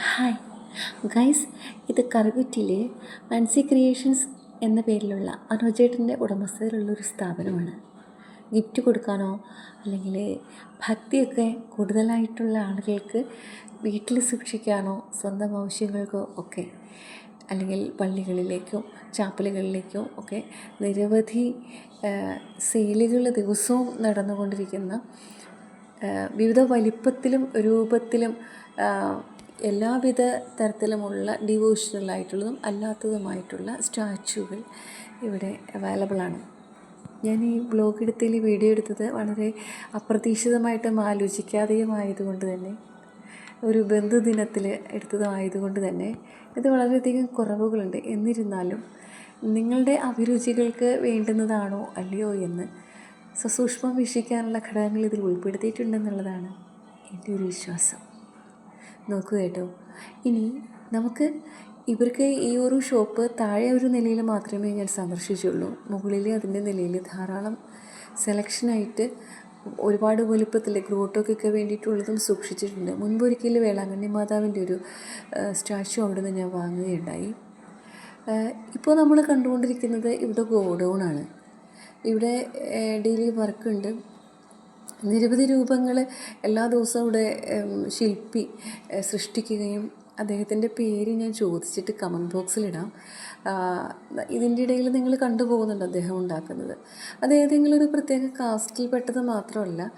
Hi guys ഇത് കറുകുറ്റിയിലെ Mansi creations എന്ന പേരിലുള്ള അനുജേട്ടന്റെ ഉടമസ്ഥതയിലുള്ളൊരു സ്ഥാപനമാണ്. ഗിഫ്റ്റ് കൊടുക്കാനോ അല്ലെങ്കിൽ ഭക്തിയൊക്കെ കൂടുതലായിട്ടുള്ള ആളുകൾക്ക് വീട്ടിൽ സൂക്ഷിക്കാനോ സ്വന്തം ആവശ്യങ്ങൾക്കോ ഒക്കെ അല്ലെങ്കിൽ പള്ളികളിലേക്കോ ചാപ്പലുകളിലേക്കോ ഒക്കെ നിരവധി സെയിലുകൾ ദിവസവും നടന്നുകൊണ്ടിരിക്കുന്ന വിവിധ വലിപ്പത്തിലും രൂപത്തിലും എല്ലാവിധ തരത്തിലുമുള്ള ഡിവോഷണലായിട്ടുള്ളതും അല്ലാത്തതുമായിട്ടുള്ള സ്റ്റാച്ചുകൾ ഇവിടെ അവൈലബിളാണ് ഞാൻ ഈ ബ്ലോഗ് എടുത്തതിൽ വീഡിയോ എടുത്തത് വളരെ അപ്രതീക്ഷിതമായിട്ടും ആലോചിക്കാതെയും ആയതുകൊണ്ട് തന്നെ ഒരു ബന്ധുദിനത്തിൽ എടുത്തതായതുകൊണ്ട് തന്നെ ഇത് വളരെയധികം കുറവുകളുണ്ട്. എന്നിരുന്നാലും നിങ്ങളുടെ അഭിരുചികൾക്ക് വേണ്ടുന്നതാണോ അല്ലയോ എന്ന് സസൂക്ഷ്മം വീക്ഷിക്കാനുള്ള ഘടകങ്ങൾ ഇതിൽ ഉൾപ്പെടുത്തിയിട്ടുണ്ടെന്നുള്ളതാണ് എന്റെ ഒരു വിശ്വാസം. നോക്കുക കേട്ടോ. ഇനി നമുക്ക് ഇവർക്ക് ഈ ഒരു ഷോപ്പ് താഴെ ഒരു നിലയിൽ മാത്രമേ ഞാൻ സന്ദർശിച്ചുള്ളൂ. മുകളിൽ അതിന്റെ നിലയിൽ ധാരാളം സെലക്ഷനായിട്ട് ഒരുപാട് വലുപ്പത്തിൽ ഗ്രോട്ടോക്കൊക്കെ വേണ്ടിയിട്ടുള്ളതും സൂക്ഷിച്ചിട്ടുണ്ട്. മുൻപൊരിക്കൽ വേളാങ്കണ്ണി മാതാവിന്റെ ഒരു സ്റ്റാച്ചു അവിടെ നിന്ന് ഞാൻ വാങ്ങുകയുണ്ടായി. ഇപ്പോൾ നമ്മൾ കണ്ടുകൊണ്ടിരിക്കുന്നത് ഇവിടെ ഗോഡൗൺ ആണ്. ഇവിടെ ഡെയിലി വർക്കുണ്ട് നിരവധി രൂപങ്ങൾ എല്ലാ ദിവസവും ഇവിടെ ശില്പി സൃഷ്ടിക്കുകയും അദ്ദേഹത്തിന്റെ പേര് ഞാൻ ചോദിച്ചിട്ട് കമന്റ് ബോക്സിലിടാം ഇതിന്റെ ഇടയിൽ നിങ്ങൾ കണ്ടുപോകുന്നുണ്ട് അദ്ദേഹം ഉണ്ടാക്കുന്നത്. അത് ഏതെങ്കിലും ഒരു പ്രത്യേക കാസ്റ്റിൽപ്പെട്ടത് മാത്രമല്ല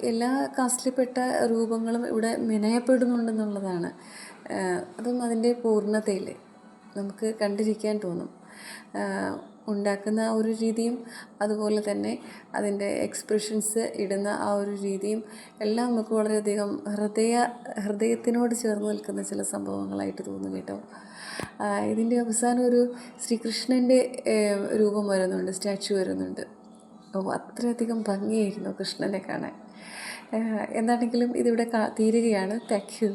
എല്ലാ കാസ്റ്റിൽപ്പെട്ട രൂപങ്ങളും ഇവിടെ മെനയപ്പെടുന്നുണ്ടെന്നുള്ളതാണ്. അതും അതിന്റെ പൂർണതയിൽ നമുക്ക് കണ്ടിരിക്കാൻ തോന്നും. ഉണ്ടാക്കുന്ന ആ ഒരു രീതിയും അതുപോലെ തന്നെ അതിന്റെ എക്സ്പ്രഷൻസ് ഇടുന്ന ആ ഒരു രീതിയും എല്ലാം നമുക്ക് വളരെയധികം ഹൃദയ ഹൃദയത്തിനോട് ചേർന്ന് നിൽക്കുന്ന ചില സംഭവങ്ങളായിട്ട് തോന്നും കേട്ടോ. ഇതിന്റെ അവസാനം ഒരു ശ്രീകൃഷ്ണന്റെ രൂപം വരുന്നുണ്ട് സ്റ്റാച്ചു വരുന്നുണ്ട്. ഓ അത്രയധികം ഭംഗിയായിരുന്നു കൃഷ്ണനെ കാണാൻ. എന്താണെങ്കിലും ഇതിവിടെ തീരുകയാണ്. Thank you.